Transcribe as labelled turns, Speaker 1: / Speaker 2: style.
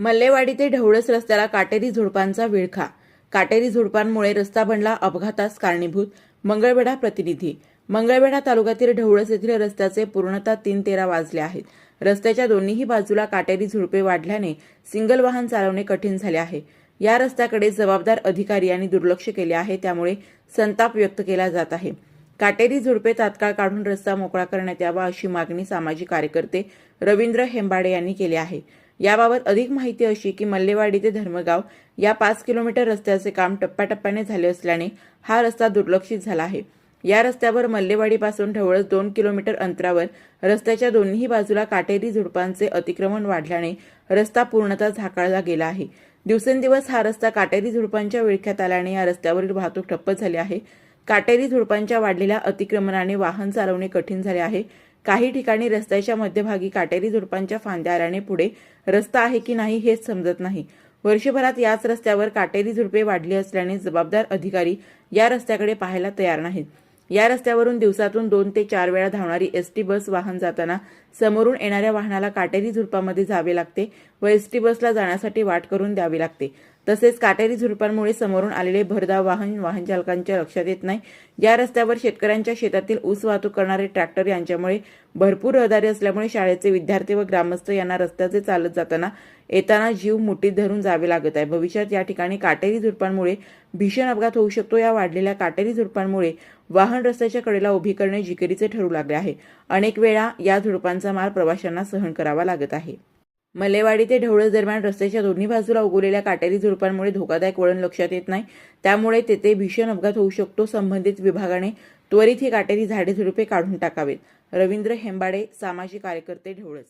Speaker 1: मल्लेवाडी ते ढवळस रस्त्याला काटेरी झुडपांचा विळखा. काटेरी झुडपांमुळे रस्ता बनला अपघातास कारणीभूत मंगळवेढा प्रतिनिधी. मंगळवेढा तालुक्यातील ढवळस येथील रस्त्याचे पूर्णतः तीन तेरा वाजले आहेत. रस्त्याच्या दोन्हीही बाजूला काटेरी झुडपे वाढल्याने सिंगल वाहन चालवणे कठीण झाले आहे. या रस्त्याकडे जबाबदार अधिकारी यांनी दुर्लक्ष केले आहे त्यामुळे संताप व्यक्त केला जात आहे. काटेरी झुडपे तात्काळ काढून रस्ता मोकळा करण्यात यावा अशी मागणी सामाजिक कार्यकर्ते रवींद्र हेंबाडे यांनी केली आहे. याबाबत अधिक माहिती अशी की मल्लेवाडी ते धर्मगाव या पाच किलोमीटर रस्त्याचे काम टप्प्याटप्प्याने झाले असल्याने हा रस्ता दुर्लक्षित झाला आहे. या रस्त्यावर मल्लेवाडीपासून ढवळच दोन किलोमीटर अंतरावर रस्त्याच्या दोन्ही बाजूला काटेरी झुडपांचे अतिक्रमण वाढल्याने रस्ता पूर्णतः झाकळला गेला आहे. दिवसेंदिवस हा रस्ता काटेरी झुडपांच्या विळख्यात आल्याने या रस्त्यावरील वाहतूक ठप्प झाली आहे. काटेरी झुडपांच्या वाढलेल्या अतिक्रमणाने वाहन चालवणे कठीण झाले आहे. काही ठिकाणी रस्त्याच्या मध्यभागी काटेरी झुडपांच्या फांद्या आल्याने पुढे रस्ता आहे की नाही हेच समजत नाही. वर्षभरात याच रस्त्यावर काटेरी झुडपे वाढली असल्याने जबाबदार अधिकारी या रस्त्याकडे पाहायला तयार नाहीत. या रस्त्यावरून दिवसातून दोन ते चार वेळा धावणारी एसटी बस वाहन जाताना समोरून येणाऱ्या वाहनाला काटेरी झुडपामध्ये जावे लागते व एसटी बसला जाण्यासाठी वाट करून द्यावी लागते. तसेच काटेरी झुडपांमुळे समोरून आलेले भरधाव वाहन वाहन चालकांच्या लक्षात येत नाही. या रस्त्यावर शेतकऱ्यांच्या शेतातील ऊस वाहतूक करणारे ट्रॅक्टर यांच्यामुळे भरपूर रहदारी असल्यामुळे शाळेचे विद्यार्थी व ग्रामस्थ यांना रस्त्याचे चालत जाताना येताना जीव मुठीत धरून जावे लागत आहे. भविष्यात या ठिकाणी काटेरी झुडपांमुळे भीषण अपघात होऊ शकतो. या वाढलेल्या काटेरी झुडपांमुळे वाहन रस्त्याच्या कडेला उभी करणे जिकिरीचे ठरू लागले आहे. अनेक वेळा या झुडपांचा माल प्रवाशांना सहन करावा लागत आहे. मलेवाडी ते ढवळस दरम्यान रस्त्याच्या दोन्ही बाजूला उगवलेल्या काटेरी झुडपांमुळे धोकादायक वळण लक्षात येत नाही. त्यामुळे तेथे भीषण अपघात होऊ शकतो संबंधित विभागाने त्वरित ही काटेरी झाडे झुडपे काढून टाकावेत. रवींद्र हेंबाडे सामाजिक कार्यकर्ते ढवळस.